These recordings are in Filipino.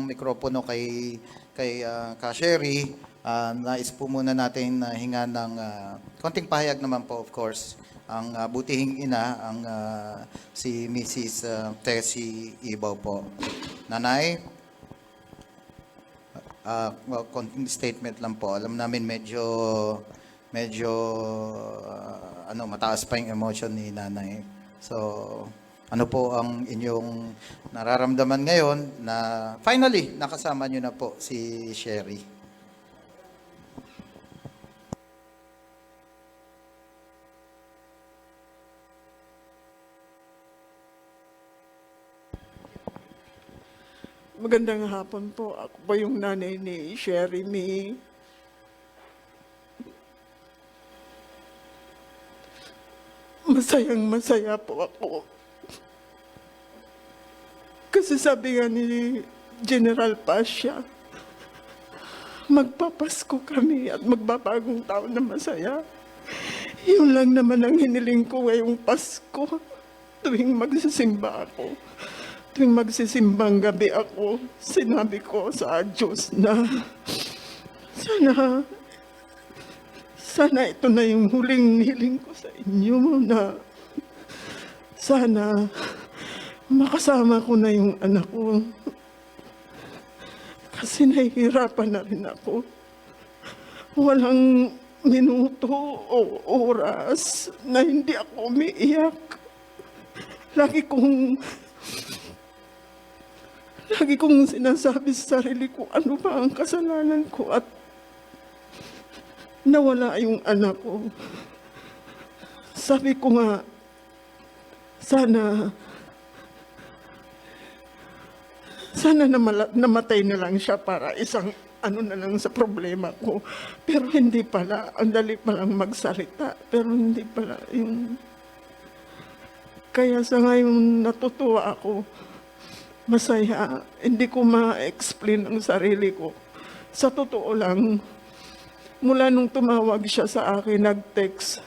mikropono kay kay uh, Kasheri. Ah, nais po muna natin na hinga ng ah, konting pahayag naman po of course ang ah, butihing ina ang ah, si Mrs. ah, Tessie Ibaw po. Nanay, ah, well, konting statement lang po. Alam namin medyo medyo ah, ano mataas pa yung emotion ni nanay. So, ano po ang inyong nararamdaman ngayon na finally nakasama niyo na po si Sherry? Magandang hapon po. Ako po yung nanay ni Sherry May. Masayang masaya po ako. Kasi sabi nga ni General Pasha, magpapasko kami at magbabagong taon na masaya. Yun lang naman ang hiniling ko ngayong Pasko tuwing magsisimba ako. Tuwing magsisimbang gabi ako, sinabi ko sa Diyos na sana, sana ito na yung huling hiling ko sa inyo na sana makasama ko na yung anak ko. Kasi nahihirapan na rin ako. Walang minuto o oras na hindi ako umiiyak. Lagi kong Lagi kong sinasabi sa sarili ko ano ba ang kasalanan ko at nawala yung anak ko. Sabi ko nga, sana, sana namala, namatay na lang siya para isang ano na lang sa problema ko. Pero hindi pala, ang dali palang magsalita. Pero hindi pala yung... Kaya sa ngayon natutuwa ako masaya. Hindi ko ma-explain ang sarili ko. Sa totoo lang, mula nung tumawag siya sa akin, nag-text,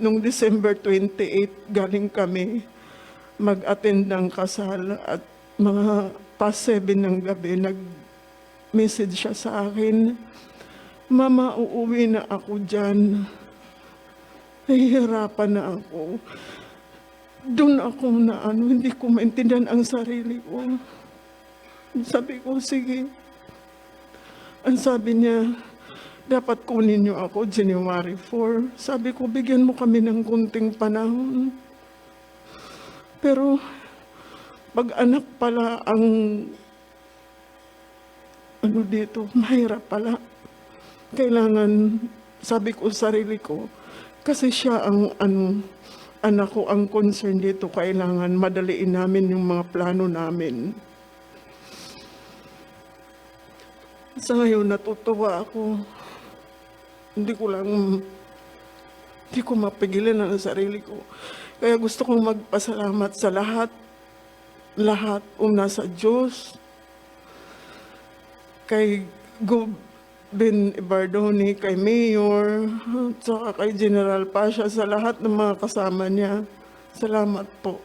nung December 28, galing kami mag-attend ng kasal at mga past 7 ng gabi, nag-message siya sa akin, Mama, uuwi na ako dyan. Nahihirapan na ako doon ako na ano, hindi ko maintindihan ang sarili ko. Sabi ko, sige. Ang sabi niya, dapat kunin niyo ako January 4. Sabi ko, bigyan mo kami ng kunting panahon. Pero, pag anak pala ang ano dito, mahirap pala. Kailangan, sabi ko sa sarili ko, kasi siya ang ano, anak ko ang concern dito, kailangan madaliin namin yung mga plano namin. Sa ngayon, natutuwa ako. Hindi ko lang, hindi ko mapigilan ang sarili ko. Kaya gusto kong magpasalamat sa lahat, lahat una sa Diyos, kay Gob Ben Bardoni, kay Mayor, at saka kay General Pasha, sa lahat ng mga kasama niya. Salamat po.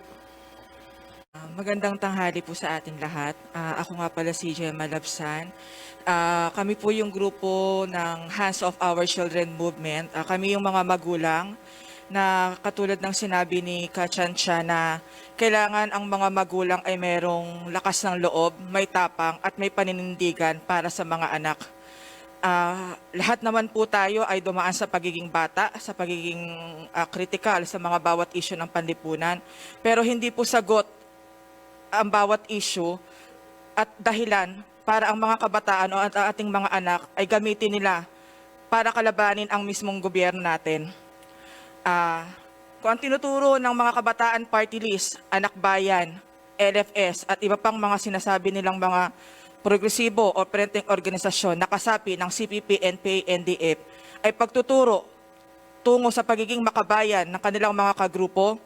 Ah, Magandang tanghali po sa ating lahat. Ah, ako nga pala si Gemma Labsan. Ah, kami po yung grupo ng Hands of Our Children Movement. Ah, kami yung mga magulang na katulad ng sinabi ni Kachansha na kailangan ang mga magulang ay merong lakas ng loob, may tapang at may paninindigan para sa mga anak. Ah, lahat naman po tayo ay dumaan sa pagiging bata, sa pagiging ah, critical sa mga bawat issue ng panlipunan. Pero hindi po sagot ang bawat issue at dahilan para ang mga kabataan o at ating mga anak ay gamitin nila para kalabanin ang mismong gobyerno natin. Ah, kung ang tinuturo ng mga kabataan party list, anak bayan, LFS at iba pang mga sinasabi nilang mga progresibo o perenteng organisasyon na kasapi ng CPP, NPA, NDF ay pagtuturo tungo sa pagiging makabayan ng kanilang mga kagrupo,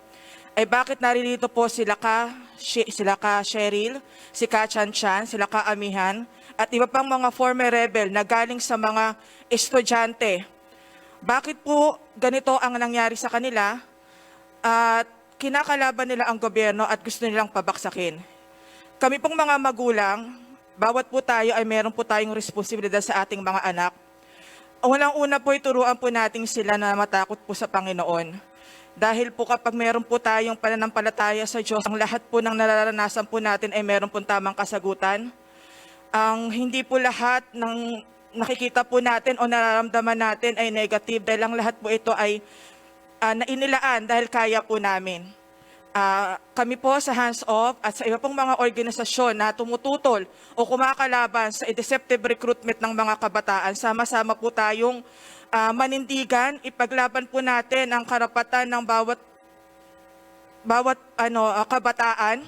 ay bakit naririto po sila ka, She- sila ka Cheryl, si ka Chan Chan, sila ka Amihan, at iba pang mga former rebel na galing sa mga estudyante. Bakit po ganito ang nangyari sa kanila at kinakalaban nila ang gobyerno at gusto nilang pabaksakin? Kami pong mga magulang, bawat po tayo ay meron po tayong responsibilidad sa ating mga anak. Unang-una po, ituruan po natin sila na matakot po sa Panginoon. Dahil po kapag meron po tayong pananampalataya sa Diyos, ang lahat po ng nararanasan po natin ay meron po tamang kasagutan. Ang hindi po lahat ng nakikita po natin o nararamdaman natin ay negative dahil ang lahat po ito ay ah, nainilaan dahil kaya po namin. Ah, kami po sa Hands Off at sa iba pong mga organisasyon na tumututol o kumakalaban sa deceptive recruitment ng mga kabataan, sama-sama po tayong ah, manindigan, ipaglaban po natin ang karapatan ng bawat bawat ano ah, kabataan.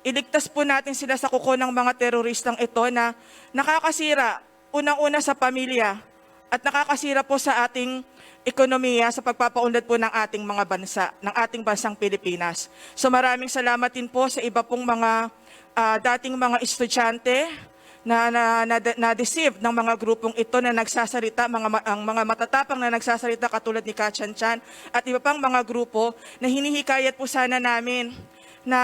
Iligtas po natin sila sa kuko ng mga teroristang ito na nakakasira unang-una sa pamilya at nakakasira po sa ating ekonomiya sa pagpapaunlad po ng ating mga bansa, ng ating bansang Pilipinas. So maraming salamat din po sa iba pong mga ah, dating mga estudyante na na, na, na deceive ng mga grupong ito na nagsasalita, mga, ang mga matatapang na nagsasalita katulad ni Kachan Chan at iba pang mga grupo na hinihikayat po sana namin na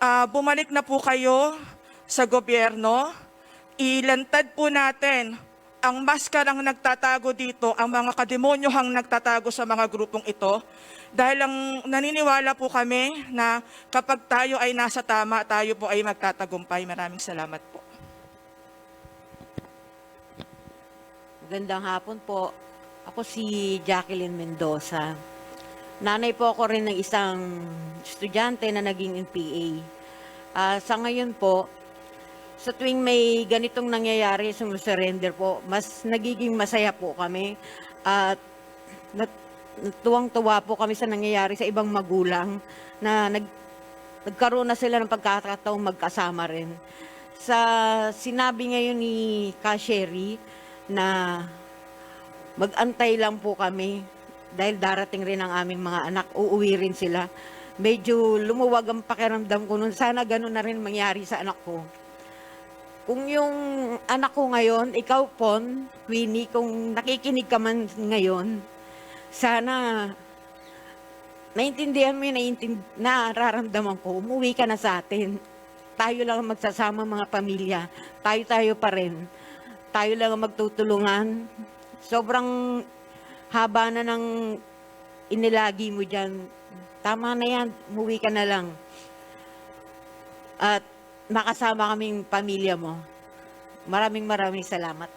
ah, bumalik na po kayo sa gobyerno, ilantad po natin ang maskarang nagtatago dito, ang mga kademonyohang nagtatago sa mga grupong ito. Dahil ang naniniwala po kami na kapag tayo ay nasa tama, tayo po ay magtatagumpay. Maraming salamat po. Magandang hapon po. Ako si Jacqueline Mendoza. Nanay po ako rin ng isang estudyante na naging NPA. Ah, sa ngayon po, sa tuwing may ganitong nangyayari, sumusurrender po, mas nagiging masaya po kami. At nat- tuwang-tuwa po kami sa nangyayari sa ibang magulang na nag, nagkaroon na sila ng pagkakataong magkasama rin. Sa sinabi ngayon ni Kasheri na mag-antay lang po kami dahil darating rin ang aming mga anak, uuwi rin sila. Medyo lumuwag ang pakiramdam ko nun. Sana ganun na rin mangyari sa anak ko. Kung yung anak ko ngayon, ikaw Pon, Queenie, kung nakikinig ka man ngayon, sana naintindihan mo yung naintind- nararamdaman ko, umuwi ka na sa atin. Tayo lang ang magsasama mga pamilya. Tayo-tayo pa rin. Tayo lang ang magtutulungan. Sobrang haba na ng inilagi mo dyan. Tama na yan, umuwi ka na lang. At makasama kaming pamilya mo. Maraming maraming salamat.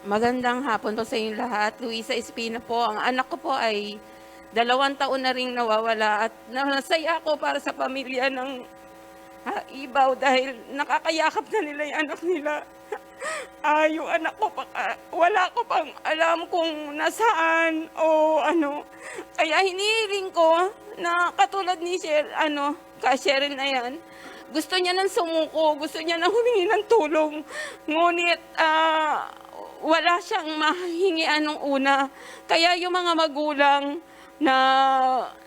Magandang hapon po sa inyong lahat. Luisa Espina po. Ang anak ko po ay dalawang taon na ring nawawala at nasaya ako para sa pamilya ng ha, Ibaw dahil nakakayakap na nila yung anak nila. Ah, yung anak ko pa, wala ko pang alam kung nasaan o ano. Kaya hinihiling ko na katulad ni Sher, ano, ka Cheryl na yan, gusto niya nang sumuko, gusto niya nang humingi ng tulong. Ngunit ah, wala siyang mahingian nung una. Kaya yung mga magulang na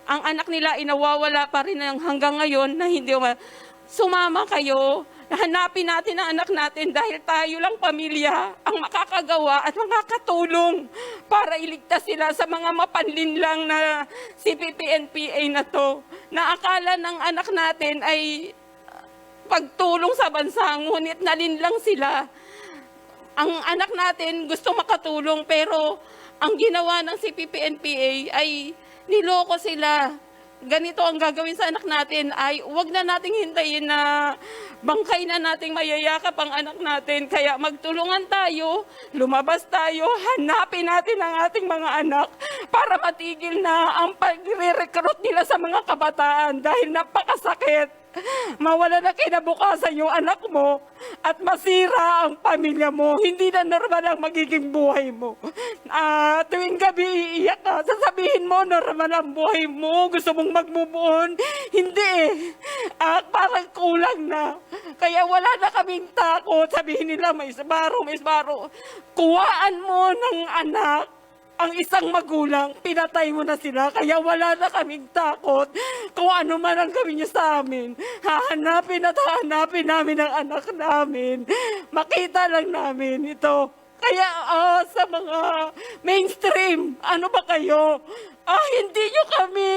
ang anak nila inawawala pa rin ng hanggang ngayon na hindi ma- sumama kayo. Hanapin natin ang anak natin dahil tayo lang pamilya ang makakagawa at makakatulong para iligtas sila sa mga mapanlinlang na CPP-NPA na to. Na akala ng anak natin ay pagtulong sa bansa, ngunit nalinlang sila. Ang anak natin gusto makatulong pero ang ginawa ng CPP-NPA ay niloko sila. Ganito ang gagawin sa anak natin ay wag na nating hintayin na bangkay na nating mayayakap ang anak natin. Kaya magtulungan tayo, lumabas tayo, hanapin natin ang ating mga anak para matigil na ang pagre-recruit nila sa mga kabataan dahil napakasakit mawala na kinabukasan yung anak mo at masira ang pamilya mo. Hindi na normal ang magiging buhay mo. Ah, tuwing gabi iiyak ka, sasabihin mo normal ang buhay mo, gusto mong mag-move on. Hindi eh. Ah, parang kulang na. Kaya wala na kaming takot. Sabihin nila may isbaro, may isbaro. Kuhaan mo ng anak ang isang magulang, pinatay mo na sila, kaya wala na kaming takot kung ano man ang gawin niyo sa amin. Hahanapin at hahanapin namin ang anak namin. Makita lang namin ito. Kaya ah, sa mga mainstream, ano ba kayo? ah, hindi nyo kami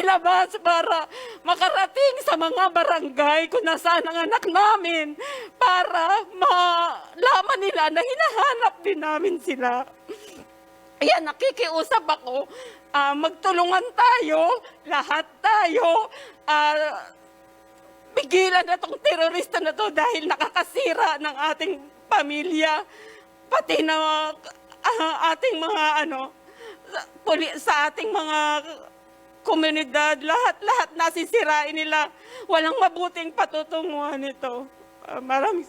ilabas para makarating sa mga barangay kung nasaan ang anak namin para malaman nila na hinahanap din namin sila. Ayan, nakikiusap ako. Ah, magtulungan tayo, lahat tayo. Ah, pigilan na tong terorista na to dahil nakakasira ng ating pamilya, pati na ah, ating mga ano, puli- sa ating mga komunidad, lahat-lahat nasisirain nila. Walang mabuting patutunguhan nito. Ah, maraming